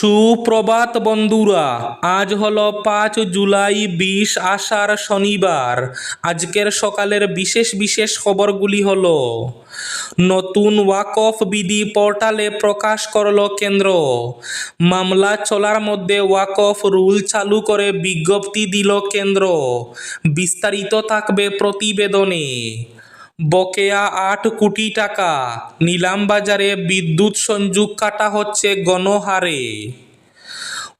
সুপ্রভাত বন্ধুরা, আজ হলো পাঁচ জুলাই বিশ আষাঢ় শনিবার। আজকের সকালের বিশেষ বিশেষ খবরগুলি হল, নতুন ওয়াকফ বিধি পোর্টালে প্রকাশ করল কেন্দ্র। মামলা চলার মধ্যে ওয়াকফ রুল চালু করে বিজ্ঞপ্তি দিল কেন্দ্র। বিস্তারিত থাকবে প্রতিবেদনে। বকেয়া আট কোটি টাকা। নিলামবাজারে বিদ্যুৎ সংযোগ কাটা হচ্ছে গণহারে।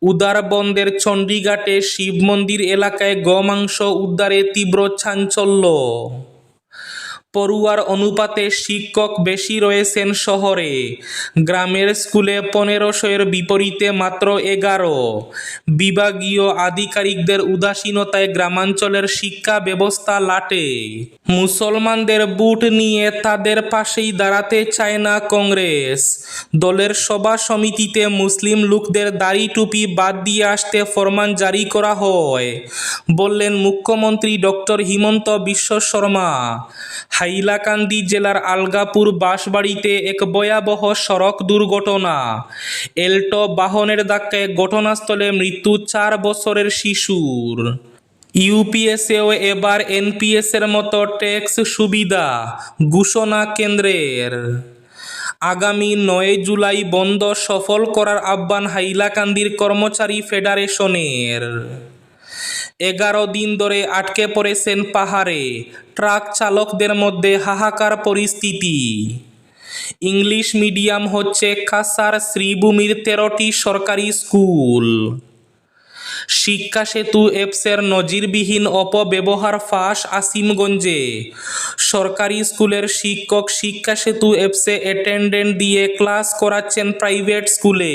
উদারবন্দের চণ্ডীঘাটে শিব মন্দির এলাকায় গমাংস উদ্ধারে তীব্র চাঞ্চল্য। পড়ুয়ার অনুপাতে শিক্ষক বেশি রয়েছেন শহরে। গ্রামের স্কুলে পনেরোশো এর বিপরীতে মাত্র এগারো। বিভাগীয় আধিকারিকদের উদাসীনতায় গ্রামাঞ্চলের শিক্ষা ব্যবস্থা লাটে। মুসলমানদের বুট নিয়ে তাদের পাশেই দাঁড়াতে চায় না কংগ্রেস। দলের সভা সমিতিতে মুসলিম লোকদের দাড়ি টুপি বাদ দিয়ে আসতে ফরমান জারি করা হয়, বললেন মুখ্যমন্ত্রী ডক্টর হিমন্ত বিশ্ব শর্মা। হাইলাকান্দি জেলার আলগাপুর বাসবাড়িতে এক ভয়াবহ সড়ক দুর্ঘটনা। এল্টো বাহনের ধাক্কায় ঘটনাস্থলে মৃত্যু চার বছরের শিশুর। ইউপিএসেও এবার এনপিএসের মতো ট্যাক্স সুবিধা ঘোষণা কেন্দ্রের। আগামী নয় জুলাই বন্ধ সফল করার আহ্বান হাইলাকান্দির কর্মচারী ফেডারেশনের। এগারো দিন ধরে আটকে পড়েছেন পাহাড়ে। ট্রাক চালকদের মধ্যে হাহাকার পরিস্থিতি। ইংলিশ মিডিয়াম হচ্ছে কাসার শ্রীভূমির তেরোটি সরকারি স্কুল। শিক্ষা সেতু অ্যাপসের নজিরবিহীন অপব্যবহার ফাঁস আসিমগঞ্জে। সরকারি স্কুলের শিক্ষক শিক্ষা সেতু অ্যাপসে অ্যাটেন্ডেন্ট দিয়ে ক্লাস করাচ্ছেন প্রাইভেট স্কুলে।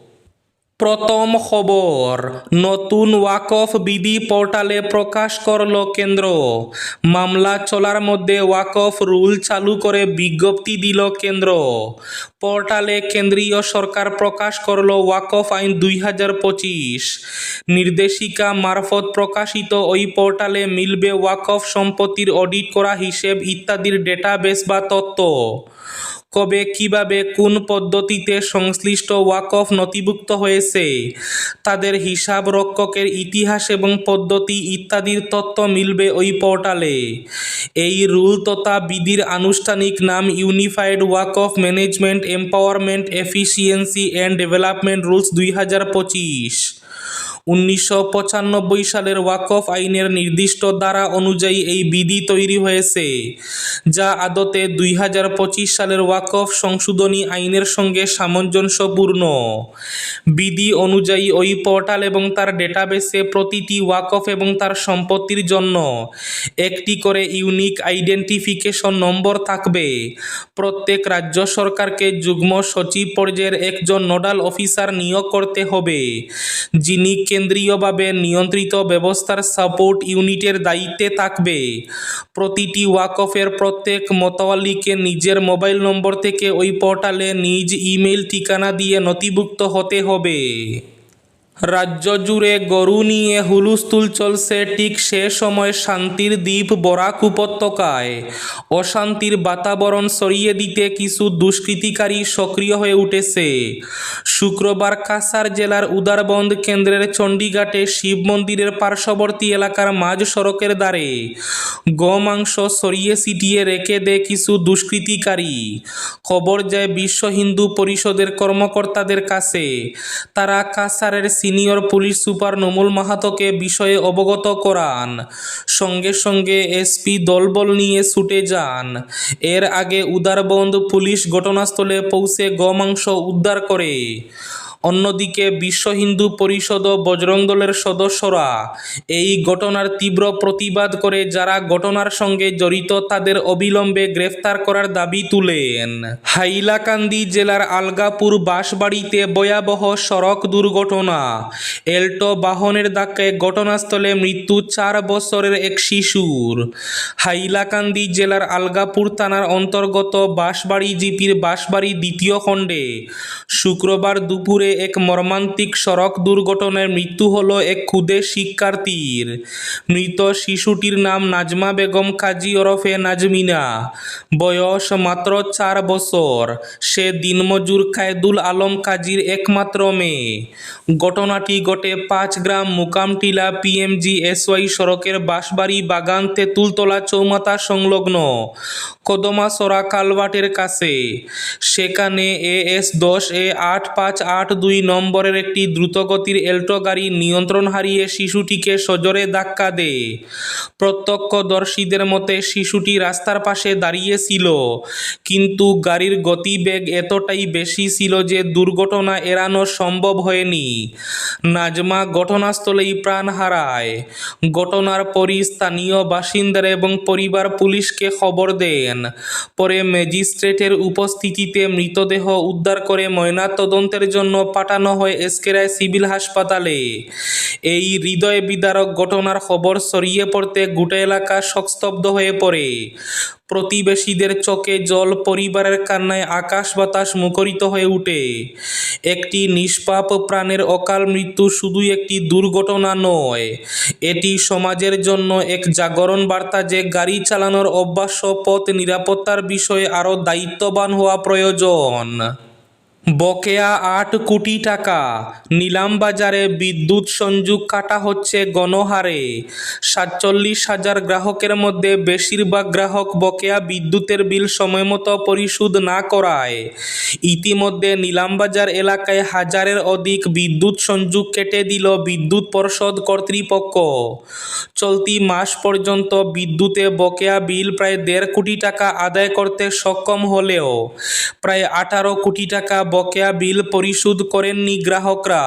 প্রথম খবর, নতুন ওয়াকফ বিধি পোর্টালে প্রকাশ করল কেন্দ্র। মামলা চলার মধ্যে ওয়াকফ রুল চালু করে বিজ্ঞপ্তি দিল কেন্দ্র। পোর্টালে কেন্দ্রীয় সরকার প্রকাশ করল ওয়াকফ আইন দুই হাজার পঁচিশ। নির্দেশিকা মারফত প্রকাশিত ওই পোর্টালে মিলবে ওয়াকফ সম্পত্তির অডিট করা হিসেব ইত্যাদির ডেটাবেস বা তথ্য। কবে, কীভাবে, কোন পদ্ধতিতে সংশ্লিষ্ট ওয়াকফ নথিভুক্ত হয়েছে? তাদের হিসাব রক্ষকের ইতিহাস এবং পদ্ধতি ইত্যাদির তথ্য মিলবে ওই পোর্টালে। এই রুল তথা বিধির আনুষ্ঠানিক নাম unified Waqf management, empowerment, efficiency and development rules দুই হাজার পঁচিশ। উনিশশো পঁচানব্বই সালের ওয়াকফ আইনের নির্দিষ্ট দ্বারা অনুযায়ী এই বিধি তৈরি হয়েছে, যা আদতে দুই হাজার পঁচিশ সালের ওয়াকফ সংশোধনী আইনের সঙ্গে সামঞ্জস্যপূর্ণ। বিধি অনুযায়ী ওই পোর্টাল এবং তার ডেটাবেসে প্রতিটি ওয়াকফ এবং তার সম্পত্তির জন্য একটি করে ইউনিক আইডেন্টিফিকেশন নম্বর থাকবে। প্রত্যেক রাজ্য সরকারকে যুগ্ম সচিব পর্যায়ের একজন নোডাল অফিসার নিয়োগ করতে হবে, যিনি কেন্দ্রীয়ভাবে নিয়ন্ত্রিত ব্যবস্থার সাপোর্ট ইউনিটের দায়িত্বে থাকবে। প্রতিটি ওয়াকফের প্রত্যেক মতোয়ালিকে নিজের মোবাইল নম্বর থেকে ওই পোর্টালে নিজ ইমেইল ঠিকানা দিয়ে নথিভুক্ত হতে হবে হবে। রাজ্য জুড়ে গরু নিয়ে হুলুস্থুল চলছে ঠিক সে সময় শান্তির দ্বীপ বরাক উপত্যকায়। অশান্তির বাতাবরণ সরিয়ে দিতে কিছু দুষ্কৃতিকারী সক্রিয় হয়ে উঠেছে। শুক্রবার কাসার জেলার উদারবন্দ কেন্দ্রের চণ্ডীঘাটে শিব মন্দিরের পার্শ্ববর্তী এলাকার মাঝ সড়কের ধারে গোমাংস সরিয়ে ছিটিয়ে রেখে দেয় কিছু দুষ্কৃতিকারী। খবর যায় বিশ্ব হিন্দু পরিষদের কর্মকর্তাদের কাছে। তারা কাসারের সিনিয়র পুলিশ সুপার নমুল মাহাতোকে বিষয়ে অবগত করান। সঙ্গে সঙ্গে এসপি দলবল নিয়ে ছুটে যান। এর আগে উদারবন্দ পুলিশ ঘটনাস্থলে পৌঁছে গমাংস উদ্ধার করে। অন্যদিকে বিশ্ব হিন্দু পরিষদ ও বজরং দলের সদস্যরা এই ঘটনার তীব্র প্রতিবাদ করে যারা ঘটনার সঙ্গে জড়িত তাদের অবিলম্বে গ্রেফতার করার দাবি তুলেন। হাইলাকান্দি জেলার আলগাপুর বাসবাড়িতে ভয়াবহ সড়ক দুর্ঘটনা। এল্টো বাহনের ধাক্কায় ঘটনাস্থলে মৃত্যু চার বছরের এক শিশুর। হাইলাকান্দি জেলার আলগাপুর থানার অন্তর্গত বাঁশবাড়ি জিপির বাঁশবাড়ি দ্বিতীয় খণ্ডে। শুক্রবার দুপুরে এক মর্মান্তিক সড়ক দুর্ঘটনায় মৃত্যু হলো এক ক্ষুদে শিক্ষার্থীর মৃত শিশুটির নাম নাজমা বেগম কাজী ওরফে নাজমিনা। বয়স মাত্র চার বছর। সে দিনমজুর কায়দুল আলম কাজীর একমাত্র মেয়ে। ঘটনাটি ঘটে পাঁচ গ্রাম মুকামটিলা পিএমজি এসওয়াই সড়কের বাঁশবাড়ি বাগান তেঁতুলতলা চৌমাথা সংলগ্ন কদমাসরা কালভার্টের কাছে। সেখানে এএস দশ এ আট পাঁচ আট দুই নম্বরের একটি দ্রুতগতির এল্টো গাড়ি নিয়ন্ত্রণ হারিয়ে শিশুটিকে সজোরে ধাক্কা দেয়। প্রত্যক্ষদর্শীদের মতে, শিশুটি রাস্তার পাশে দাঁড়িয়েছিল, কিন্তু গাড়ির গতিবেগ এতটাই বেশি ছিল যে দুর্ঘটনা এড়ানো সম্ভব হয়নি। নাজমা ঘটনাস্থলেই প্রাণ হারায়। ঘটনার পরই স্থানীয় বাসিন্দারা এবং পরিবার পুলিশকে খবর দেন। পরে ম্যাজিস্ট্রেটের উপস্থিতিতে মৃতদেহ উদ্ধার করে ময়নাতদন্তের জন্য পাঠানো হয় এসকেরায় সিভিল হাসপাতালে। এই হৃদয় বিদারক ঘটনার খবর ছড়িয়ে পড়তে গোটা এলাকা শোকস্তব্ধ হয়ে পড়ে। প্রতিবেশীদের চোখে জল, পরিবারের কান্নায় আকাশ বাতাস মুখরিত হয়ে উঠে। একটি নিষ্পাপ প্রাণের অকাল মৃত্যু শুধু একটি দুর্ঘটনা নয়, এটি সমাজের জন্য এক জাগরণ বার্তা যে গাড়ি চালানোর অভ্যাস পথ নিরাপত্তার বিষয়ে আরও দায়িত্ববান হওয়া প্রয়োজন। বকেয়া আট কোটি টাকা। নিলামবাজারে বিদ্যুৎ সংযোগ কাটা হচ্ছে গণহারে। সাতচল্লিশ হাজার গ্রাহকের মধ্যে বেশিরভাগ গ্রাহক বকেয়া বিদ্যুতের বিল সময়মতো পরিশোধ না করায়। ইতিমধ্যে নিলামবাজার এলাকায় হাজারের অধিক বিদ্যুৎ সংযোগ কেটে দিল বিদ্যুৎ পর্ষদ কর্তৃপক্ষ। চলতি মাস পর্যন্ত বিদ্যুতে বকেয়া বিল প্রায় দেড় কোটি টাকা আদায় করতে সক্ষম হলেও, প্রায় আঠারো কোটি টাকা বকেয়া বিল পরিশোধ করেননি গ্রাহকরা।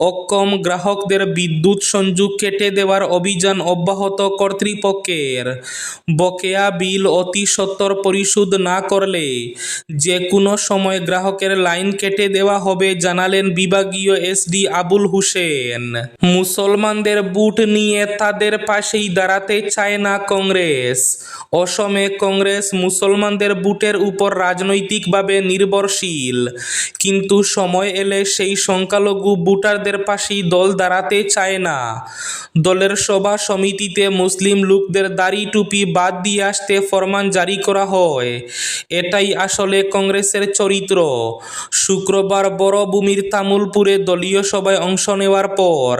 অক্ষম গ্রাহকদের বিদ্যুৎ সংযোগ কেটে দেওয়ার অভিযান অব্যাহত কর্তৃপক্ষের। বকেয়া বিল অতি সত্বর পরিশোধ না করলে যে কোনো সময় গ্রাহকের লাইন কেটে দেওয়া হবে, জানালেন বিভাগীয় এসডি আবুল হুসেন। মুসলমানদের বুট নিয়ে তাদের পাশেই দাঁড়াতে চায় না কংগ্রেস। অসমে কংগ্রেস মুসলমানদের বুটের উপর রাজনৈতিকভাবে নির্ভরশীল। কিন্তু সময় এলে সেই সংখ্যালঘু ভোটারদের পাশেই দল দাঁড়াতে চায় না। দলের সভা সমিতিতে মুসলিম লোকদের দাড়ি টুপি বাদ দিয়ে আসতে ফরমান জারি করা হয়। এটাই আসলে কংগ্রেসের চরিত্র। শুক্রবার বড়ভূমির তামুলপুরে দলীয় সভায় অংশ নেওয়ার পর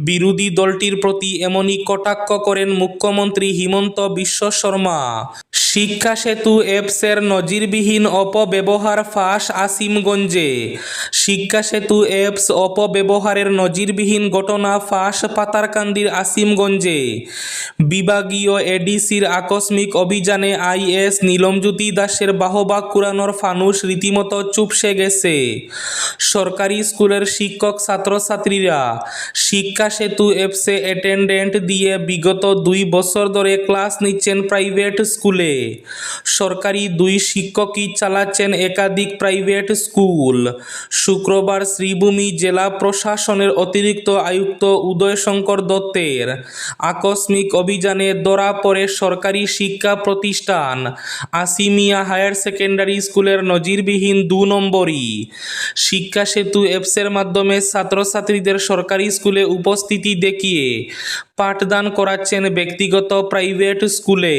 বিরোধী দলটির প্রতি এমনই কটাক্ষ করেন মুখ্যমন্ত্রী হিমন্ত বিশ্ব শর্মা। শিক্ষা সেতু অ্যাপসের নজিরবিহীন অপব্যবহার ফাঁস আসিমগঞ্জে শিক্ষা সেতু অ্যাপস অপব্যবহারের নজিরবিহীন ঘটনা ফাঁস পাতারকান্দির আসিমগঞ্জে, বিভাগীয় এডিসির আকস্মিক অভিযানে আইএস নীলমজ্যোতি দাসের বাহবা কুরানোর ফানুস রীতিমতো চুপসে গেছে। সরকারি স্কুলের শিক্ষক ছাত্রছাত্রীরা শিক্ষা সেতু অ্যাপসে অ্যাটেন্ডেন্ট দিয়ে বিগত দুই বছর ধরে ক্লাস নিচ্ছেন প্রাইভেট স্কুলে। সরকারি দুই শিক্ষকই চালাচ্ছেন একাধিক প্রাইভেট স্কুল শুক্রবার শ্রীভূমি জেলা প্রশাসনের অতিরিক্ত আয়ুক্ত উদয় শঙ্কর দত্তের আকস্মিক অভিযানে ধরা পড়ে সরকারি শিক্ষা প্রতিষ্ঠান। আসিমিয়া হায়ার সেকেন্ডারি স্কুলের নজিরবিহীন দু নম্বরই। শিক্ষা সেতু অ্যাপসের মাধ্যমে ছাত্রছাত্রীদের সরকারি স্কুলে উপস্থিতি দেখিয়ে পাঠদান করাচ্ছেন ব্যক্তিগত প্রাইভেট স্কুলে।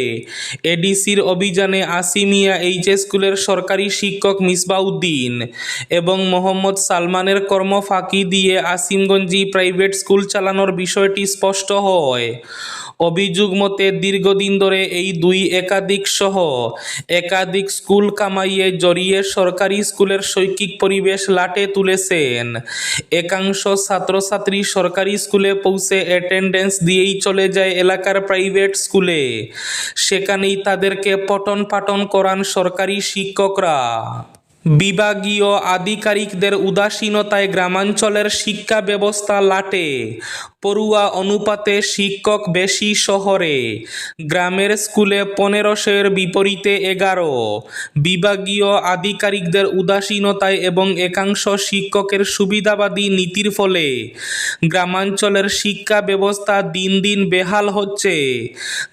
এডিসির অভিযানে আসিমিয়া এইচ স্কুলের সরকারি শিক্ষক মিসবাউদ্দিন এবং মোহাম্মদ সালমানের কর্ম ফাঁকি দিয়ে আসিমগঞ্জি প্রাইভেট স্কুল চালানোর বিষয়টি স্পষ্ট হয়। অভিযোগ মতে দীর্ঘদিন ধরে এই দুই একাধিক সহ একাধিক স্কুল কামাইয়ে জড়িয়ে সরকারি স্কুলের শৈক্ষিক পরিবেশ লাটে তুলেছেন। একাংশ ছাত্রছাত্রী সরকারি স্কুলে পৌঁছে অ্যাটেন্ডেন্স দিয়েই চলে যায় এলাকার প্রাইভেট স্কুলে। সেখানেই তাদেরকে পঠন পাঠন করান সরকারি শিক্ষকরা। বিভাগীয় আধিকারিকদের উদাসীনতায় গ্রামাঞ্চলের শিক্ষা ব্যবস্থা লাটে। পড়ুয়া অনুপাতে শিক্ষক বেশি শহরে। গ্রামের স্কুলে পনেরোশোর বিপরীতে এগারো। বিভাগীয় আধিকারিকদের উদাসীনতায় এবং একাংশ শিক্ষকের সুবিধাবাদী নীতির ফলে গ্রামাঞ্চলের শিক্ষা ব্যবস্থা দিন দিন বেহাল হচ্ছে।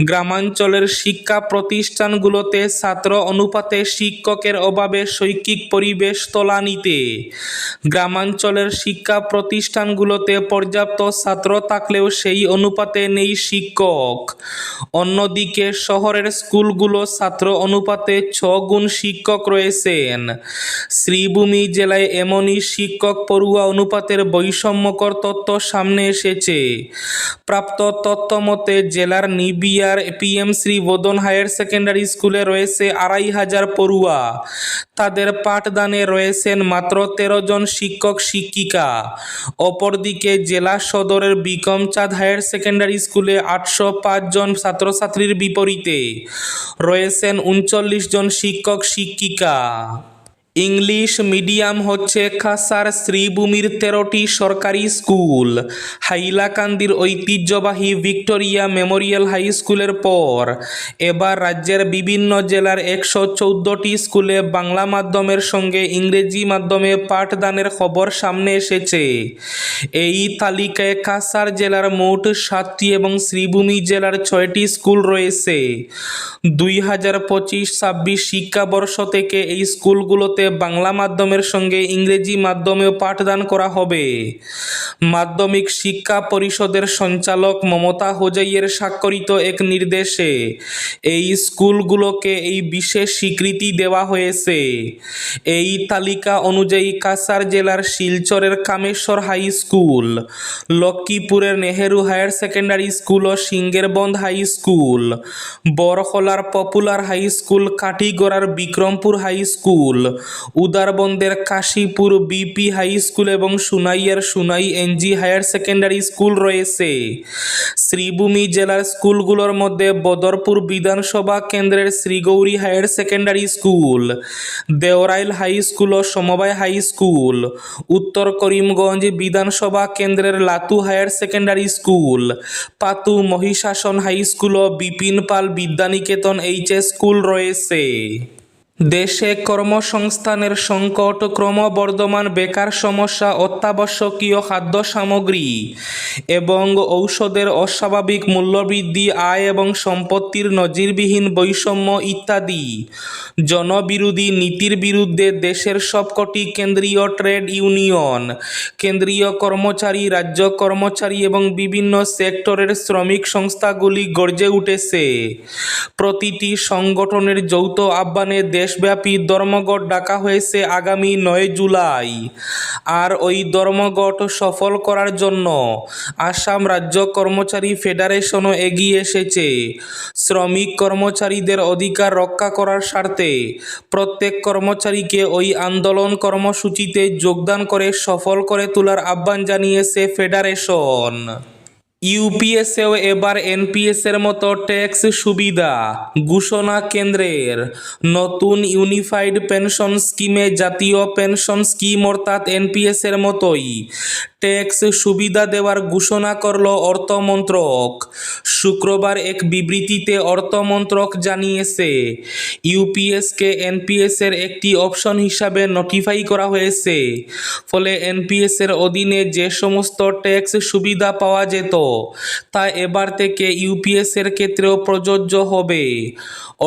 গ্রামাঞ্চলের শিক্ষা প্রতিষ্ঠানগুলোতে ছাত্র অনুপাতে শিক্ষকের অভাবে শৈক্ষিক পরিবেশ তলানিতে। গ্রামাঞ্চলের শিক্ষা প্রতিষ্ঠানগুলোতে পর্যাপ্ত ছাত্র থাকলেও সেই অনুপাতে নেই শিক্ষক। অন্যদিকে শহরের স্কুলগুলো ছাত্র অনুপাতে ছ গুণ শিক্ষক রয়েছেন। শ্রীভূমি জেলায় এমনই শিক্ষক পড়ুয়া অনুপাতের বৈষম্যকর তথ্য সামনে এসেছে। প্রাপ্ত তথ্য মতে জেলার নিবিয়ার PM Shri Bodan higher secondary স্কুলে রয়েছে আড়াই হাজার পড়ুয়া। তাদের পাঠদানে রয়েছেন মাত্র তেরো জন শিক্ষক, শিক্ষিকা। অপরদিকে জেলা সদরের বিকম চাঁদ হায়ার সেকেন্ডারি স্কুলে আটশো পাঁচ জন ছাত্রছাত্রীর বিপরীতে রয়েছেন উনচল্লিশ জন শিক্ষক, শিক্ষিকা। ইংলিশ মিডিয়াম হচ্ছে খাসার শ্রীভূমির তেরোটি সরকারি স্কুল। হাইলাকান্দির ঐতিহ্যবাহী ভিক্টোরিয়া মেমোরিয়াল হাই স্কুলের পর। এবার রাজ্যের বিভিন্ন জেলার একশো চৌদ্দটি স্কুলে বাংলা মাধ্যমের সঙ্গে ইংরেজি মাধ্যমে পাঠদানের খবর সামনে এসেছে। এই তালিকায় কাসার জেলার মোট সাতটি এবং শ্রীভূমি জেলার ছয়টি স্কুল রয়েছে। দুই হাজার পঁচিশ ছাব্বিশ শিক্ষাবর্ষ থেকে এই স্কুলগুলোতে বাংলা মাধ্যমের সঙ্গে ইংরেজি মাধ্যমেও পাঠদান করা হবে। মাধ্যমিক শিক্ষা পরিষদের সঞ্চালক মমতা হোজাইয়ের স্বাক্ষরিত এক নির্দেশে এই স্কুলগুলোকে এই বিশেষ স্বীকৃতি দেওয়া হয়েছে। এই তালিকা অনুযায়ী কাসার জেলার শিলচরের কামেশ্বর হাই স্কুল, লক্ষ্মীপুরের নেহেরু হায়ার সেকেন্ডারি স্কুল ও সিঙ্গেরবন্ধ হাই স্কুল বরখলার পপুলার হাই স্কুল কাঠিগড়ার বিক্রমপুর হাই স্কুল উদারবন্দের কাশীপুর বিপি হাই স্কুল এবং সুনাইয়ের Sunai NG higher secondary school রয়েছে। শ্রীভূমি জেলার স্কুলগুলোর মধ্যে বদরপুর বিধানসভা কেন্দ্রের Shrigauri higher secondary school Deorail high school ও সমবায় হাই স্কুল উত্তর করিমগঞ্জ বিধানসভা কেন্দ্রের Latu higher secondary school Patu Mahishasan high school ও বিপিন পাল বিদ্যানিকেতন এইচএস স্কুল রয়েছে। দেশে কর্মসংস্থানের সংকট ক্রমবর্ধমান বেকার সমস্যা, অত্যাবশ্যকীয় খাদ্য সামগ্রী এবং ঔষধের অস্বাভাবিক মূল্যবৃদ্ধি, আয় এবং সম্পত্তির নজিরবিহীন বৈষম্য ইত্যাদি। জনবিরোধী নীতির বিরুদ্ধে দেশের সবকটি কেন্দ্রীয় ট্রেড ইউনিয়ন, কেন্দ্রীয় কর্মচারী, রাজ্য কর্মচারী এবং বিভিন্ন সেক্টরের শ্রমিক সংস্থাগুলি গর্জে উঠেছে। প্রতিটি সংগঠনের যৌথ আহ্বানে দেশব্যাপী ধর্মঘট ডাকা হয়েছে আগামী নয় জুলাই। আর ওই ধর্মঘট সফল করার জন্য আসাম রাজ্য কর্মচারী ফেডারেশনও এগিয়ে এসেছে। শ্রমিক কর্মচারীদের অধিকার রক্ষা করার স্বার্থে প্রত্যেক কর্মচারীকে ওই আন্দোলন কর্মসূচিতে যোগদান করে সফল করে তোলার আহ্বান জানিয়েছে ফেডারেশন। ইউপিএসেও এবার এনপিএসের মতো ট্যাক্স সুবিধা ঘোষণা কেন্দ্রের। নতুন ইউনিফাইড পেনশন স্কিমে জাতীয় পেনশন স্কিম অর্থাৎ এনপিএসের মতোই ট্যাক্স সুবিধা দেওয়ার ঘোষণা করল অর্থমন্ত্রক। শুক্রবার এক বিবৃতিতে অর্থমন্ত্রক জানিয়েছে, ইউপিএসকে এনপিএসের একটি অপশন হিসাবে নোটিফাই করা হয়েছে। ফলে এনপিএসের অধীনে যে সমস্ত ট্যাক্স সুবিধা পাওয়া যেত, তা এবার থেকে ইউপিএসের ক্ষেত্রেও প্রযোজ্য হবে।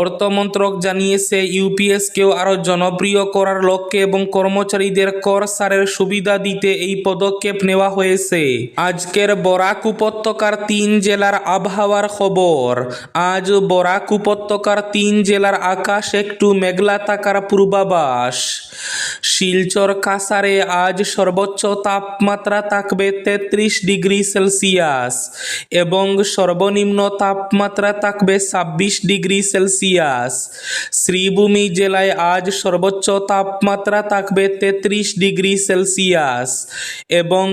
অর্থমন্ত্রক জানিয়েছে, ইউপিএসকেও আরও জনপ্রিয় করার লক্ষ্যে এবং কর্মচারীদের কর সারের সুবিধা দিতে এই পদক্ষেপ নেওয়া হয়েছে। আজকের বরাক উপত্যকার তিন জেলার আবহাওয়ার খবর। আজ বরাক উপত্যকার তিন জেলার আকাশ একটু মেঘলা থাকার পূর্বাভাস। শিলচর কাসারে আজ সর্বোচ্চ তাপমাত্রা থাকবে তেত্রিশ ডিগ্রি সেলসিয়াস এবং সর্বনিম্ন তাপমাত্রা থাকবে ছাব্বিশ ডিগ্রি সেলসিয়াস। শ্রীভূমি জেলায় আজ সর্বোচ্চ তাপমাত্রা থাকবে তেত্রিশ ডিগ্রি সেলসিয়াস এবং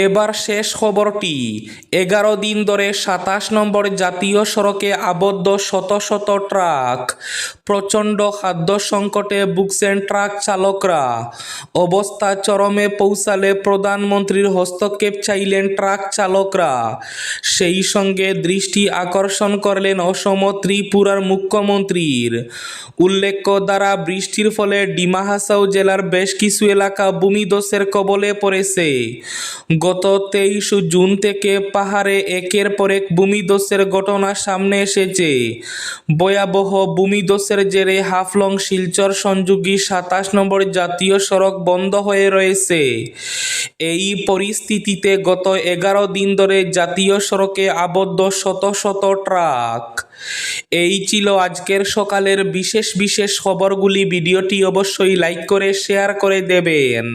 এবার শেষ খবরটি। এগারো দিন ধরে সাতাশ নম্বর জাতীয় সড়কে আবদ্ধ শত শত ট্রাক, প্রচণ্ড খাদ্য সংকটে ভুগছেন ট্রাক চালকরা। অবস্থা চরমে পৌঁছালে প্রধানমন্ত্রীর হস্তক্ষেপ চাইলেন ট্রাক চালকরা। সেই সঙ্গে দৃষ্টি আকর্ষণ করলেন অসম ত্রিপুরার মুখ্যমন্ত্রীর। উল্লেখ্য, দ্বারা বৃষ্টির ফলে ডিমা হাসাও জেলার বেশ কিছু এলাকা ভূমিধসের কবলে পড়েছে। গত তেইশ জুন থেকে পাহাড়ে একের পর এক ভূমিধসের ঘটনা সামনে এসেছে। ভয়াবহ ভূমিধসের জেরে হাফলং শিলচর সংযোগী সাতাশ নম্বর জাতীয় সড়ক বন্ধ হয়ে রয়েছে। এই পরিস্থিতিতে গত এগারো দিন ধরে জাতীয় সড়কে আবদ্ধ শত শত ট্রাক। এই ছিল আজকের সকালের বিশেষ বিশেষ খবরগুলি। ভিডিওটি অবশ্যই লাইক করে, শেয়ার করে দেবেন।